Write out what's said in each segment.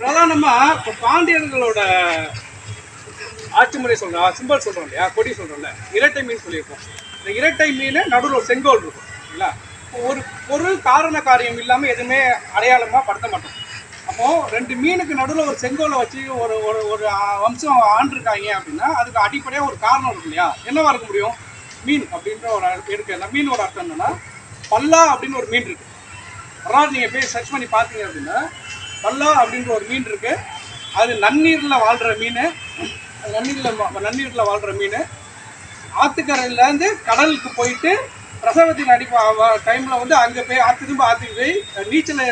பிரதானமா இப்போ பாண்டியர்களோட ஆட்சி முறை சொல்கிறோம் சிம்பல் சொல்றோம் இல்லையா? கொடி சொல்றோம்ல. இரட்டை மீன் சொல்லியிருக்கோம். இந்த இரட்டை மீன் நடுவில் ஒரு செங்கோல் இருக்கும் இல்லைங்களா? ஒரு பொருள் காரண காரியம் இல்லாம எதுவுமே அடையாளமா படுத்த மாட்டோம். அப்போ ரெண்டு மீனுக்கு நடுவில் ஒரு செங்கோலை வச்சு ஒரு ஒரு ஒரு வம்சம் ஆண்டிருக்காங்க அப்படின்னா அதுக்கு அடிப்படையா ஒரு காரணம் இருக்கும் இல்லையா? என்னவா இருக்க முடியும்? மீன் அப்படின்ற ஒரு இருக்கு. அந்த மீனோட அர்த்தம் என்னன்னா பல்லா அப்படின்னு ஒரு மீன் இருக்கு. அதாவது நீங்கள் போய் சர்ச் பண்ணி பார்த்தீங்க அப்படின்னா பல்லா அப்படின்ற ஒரு மீன் இருக்குது அது நன்னீரில் வாழ்கிற மீன். நன்னீரில் நன்னீரில் வாழ்கிற மீன். ஆற்றுக்கரையிலேருந்து கடலுக்கு போயிட்டு பிரசவத்தின் அடி டைமில் வந்து அங்கே போய் ஆற்று திரும்ப ஆற்றுக்கு போய் நீச்சல்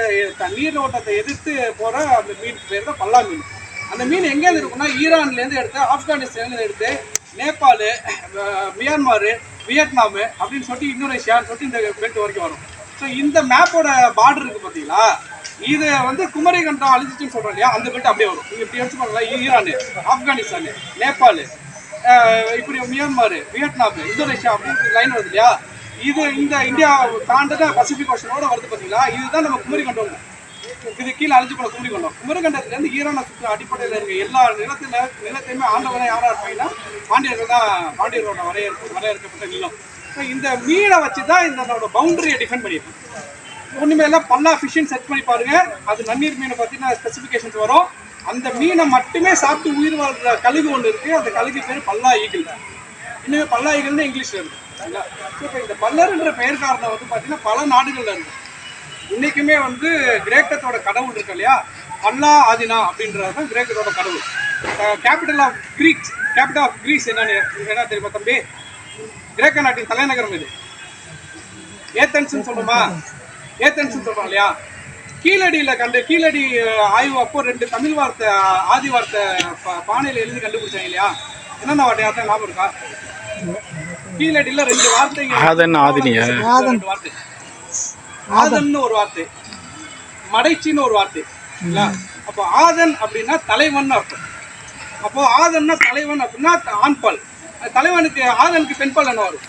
நீர் ஓட்டத்தை எதிர்த்து போகிற அந்த மீன் பேர் தான் பல்லா மீன். அந்த மீன் எங்கேருந்து இருக்குன்னா ஈரான்லேருந்து எடுத்து ஆப்கானிஸ்தான்லேருந்து எடுத்து நேபாள் மியான்மார் வியட்நாமு வியட்நாம் அப்படின்னு சொல்லிட்டு இந்தோனேஷியான்னு சொல்லிட்டு இந்த பெல்ட் வரைக்கும் வரும். ஸோ இந்த மேப்போட பார்டர் இருக்குது பார்த்தீங்களா இது வந்து குமரி கண்டம் அழிஞ்சிச்சுன்னு சொல்றோம் இல்லையா? அந்த பெல்ட் அப்படியே வரும். நீங்க இப்படி எடுத்து பாருங்களா ஈரான் ஆப்கானிஸ்தான் நேபாள் இப்படி மியான்மர் வியட்நாம் இந்தோனேஷியா அப்படின்னு லைன் வருது இல்லையா? இது இந்த இந்தியா தாண்டத பசிபிக் ஓஷனோட வருது பார்த்தீங்களா இதுதான் நம்ம குமரி கண்டம் இது கீழே அழிஞ்சு போன குமரி கண்டம் குமரி கண்டத்துலேருந்து ஈரான சுற்று அடிப்படையில் இருக்க. எல்லா நிலத்தில் நிலத்தையுமே ஆண்டவரை யாராக இருப்பாங்கன்னா பாண்டியர்கள் தான் பாண்டியர்களோட வரையறுப்பு வரையறுக்கப்பட்ட நிலம். ஸோ இந்த மீனை வச்சு தான் இந்த பவுண்டரியை டிஃபெண்ட் பண்ணியிருக்கோம் ஒன்றுமே இல்லை பல்லா ஃபிஷ்ஷுன்னு செட் பண்ணி பாருங்க. அது நன்னீர் மீனை பார்த்தீங்கன்னா ஸ்பெசிஃபிகேஷன்ஸ் வரும். அந்த மீனை மட்டுமே சாப்பிட்டு உயிர் வாழ்ற கழுகு ஒன்று இருக்குது அந்த கழுகு பேர் பல்லா ஈகிள் இன்னுமே பல்லா ஈகிள்னு இங்கிலீஷில் இருக்குது இப்போ இந்த பல்லருன்ற பெயர் காரணம் வந்து பார்த்தீங்கன்னா பல நாடுகளில் இருக்கு. இன்னைக்குமே வந்து கிரேக்கத்தோட கடவுள் இருக்கு இல்லையா? பல்லா ஆதினா அப்படின்றது தான் கிரேக்கத்தோட கடவுள். Capital of Greeks capital of Greece என்னன்னு என்ன தெரியுமா தம்பி? கிரேக்க நாட்டின் தலைநகரம் இது. ஏத்தன்ஸ்னு சொல்லுமா? ஏத்தன்ஸ்னு சொல்றோம் இல்லையா? கீழடியில கண்டு கீழடி ஆய்வு அப்போ ரெண்டு தமிழ் வார்த்தை ஆதி வார்த்தை பா- பானையில எழுதி கண்டுபிடிச்சாங்க இல்லையா? என்னென்ன வார்த்தை? ஞாபகம் இருக்கா? கீழடியில ரெண்டு வார்த்தைங்க ஆதன், ஆதினியா? ரெண்டு வார்த்தை. ஆதன்னு ஒரு வார்த்தை. மடைச்சின்னு ஒரு வார்த்தை. இல்ல அப்போ ஆதன் அப்படின்னா தலைவன் அர்த்தம். அப்போ ஆதன்னா தலைவன் அப்படின்னா ஆண்பால். தலைவனுக்கு ஆதனுக்கு பெண்பால் என்ன வரும்?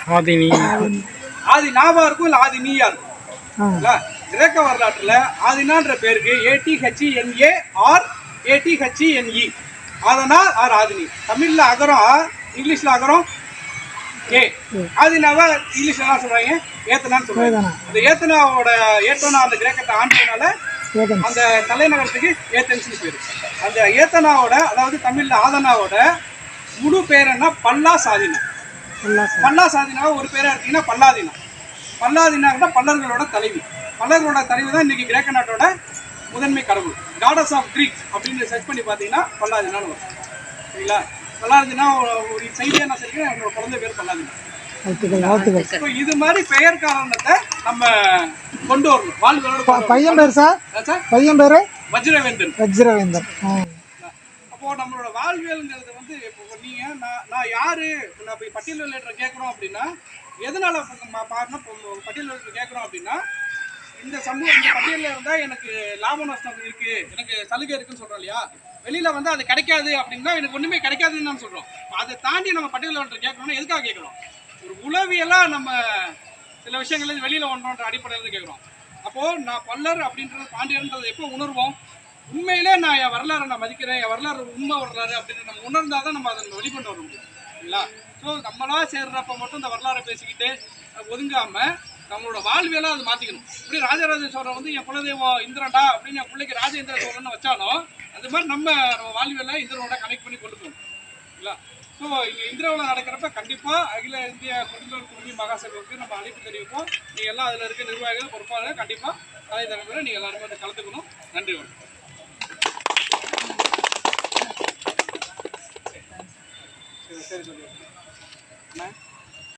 ஆதினி. ஆதி நாவா இருக்கும் இல்ல ஆதி நீயா இருக்கும்? கிரேக்க வரலாற்றுல ஆதினான்ற பேருக்கு A T H E N A or A T H E N E Athena or Athene. தமிழ்ல அகரம் ஆ, இங்கிலீஷ்ல அகரம் ஏ. ஆதினாவா இங்கிலீஷ்ல என்ன சொல்றாங்க? ஏத்தனான்னு சொல்றாங்க. அந்த ஏத்தனாவோட ஏத்தனா அந்த கிரேக்கத்தை ஆண்டதுனால அந்த தலைநகரத்துக்கு ஏத்தன்ஸ்னு பேரு. அந்த ஏத்தனாவோட அதாவது தமிழ்ல ஆதனாவோட முழு பேர் என்ன? பல்லா சாதினா பல்லா சாதினா ஒரு பேரா இருக்கீங்கன்னா பல்லாதீனா. பல்லாதீனா பல்லர்களோட தலைவி. பல்லர்களோட தலைவி தான் இன்னைக்கு கிரேக்க நாட்டோட முதன்மை கடவுள். காடஸ் ஆஃப் கிரீக் அப்படின்னு சர்ச் பண்ணி பார்த்தீங்கன்னா பல்லாதீனான்னு வரும். சரிங்களா? பல்லாதீனா ஒரு- ஒரு செய்தியா நான் சொல்லிக்கிறேன். என்னோட குழந்தை பேர் பல்லாதீனா. இது மாதிரி பெயர் காரணத்தை நம்ம கொண்டு வரணும். வரணும். பையன் பேர் சார்? பையன் பேரு? வஜ்ரவேந்தன். வஜ்ரவேந்தர் இப்போ நம்மளோட வாழ்வியல்ங்கிறது வந்து இப்போ நீங்க நான் நான் யாரு? நான் இப்போ பட்டியல் வெளியிடற கேட்குறோம் அப்படின்னா எதனால இப்ப பாருன்னா இப்போ பட்டியல் வெளியிடற கேட்குறோம் அப்படின்னா இந்த சமூகம் இந்த பட்டியலில் இருந்தால் எனக்கு லாப நஷ்டம் இருக்கு எனக்கு சலுகை இருக்குன்னு சொல்றோம் இல்லையா? வெளியில வந்து அது கிடைக்காது அப்படின்னா எனக்கு ஒண்ணுமே கிடைக்காதுன்னு தான் சொல்றோம். அதை தாண்டி நம்ம பட்டியல் வெளியிடற கேட்கறோம்னா எதுக்காக கேட்குறோம்? ஒரு உளவியலா நம்ம சில விஷயங்கள் வெளியில ஒன்றோன்ற அடிப்படையில் கேட்குறோம். அப்போ நான் பல்லர் அப்படின்றது பாண்டியன்றது எப்போ உணர்வோம்? உண்மையிலே நான் என் வரலாறை நான் மதிக்கிறேன் என் வரலாறு உண்மை வரலாறு அப்படின்னு நம்ம உணர்ந்தாதான் தான் நம்ம அதை வெளிக்கொண்டு வர முடியும் இல்லைங்களா? ஸோ நம்மளா சேர்றப்ப மட்டும் இந்த வரலாறை பேசிக்கிட்டு ஒதுங்காமல் நம்மளோட வாழ்வியெல்லாம் அதை மாற்றிக்கணும் இப்படி ராஜராஜ சோழன் வந்து என் குலதெய்வம் இந்திரண்டா அப்படின்னு என் பிள்ளைக்கு ராஜேந்திர சோழன் வச்சாலும் அது மாதிரி நம்ம நம்ம வாழ்வியெல்லாம் இந்திரனோட கனெக்ட் பண்ணி கொண்டு போகணும் இல்லைங்களா? ஸோ இங்கே இந்திராவில் நடக்கிறப்ப கண்டிப்பாக அகில இந்திய குடிநீர் குடிமை மகாசபைக்கு நம்ம அழைப்பு தெரிவிப்போம். நீங்கள் எல்லாம் அதில் இருக்க நிர்வாகிகள் பொறுப்பாளர்கள் கண்டிப்பாக தலை தலைமுறை நீங்கள் எல்லாருமே வந்து கலந்துக்கணும். நன்றி வணக்கம்.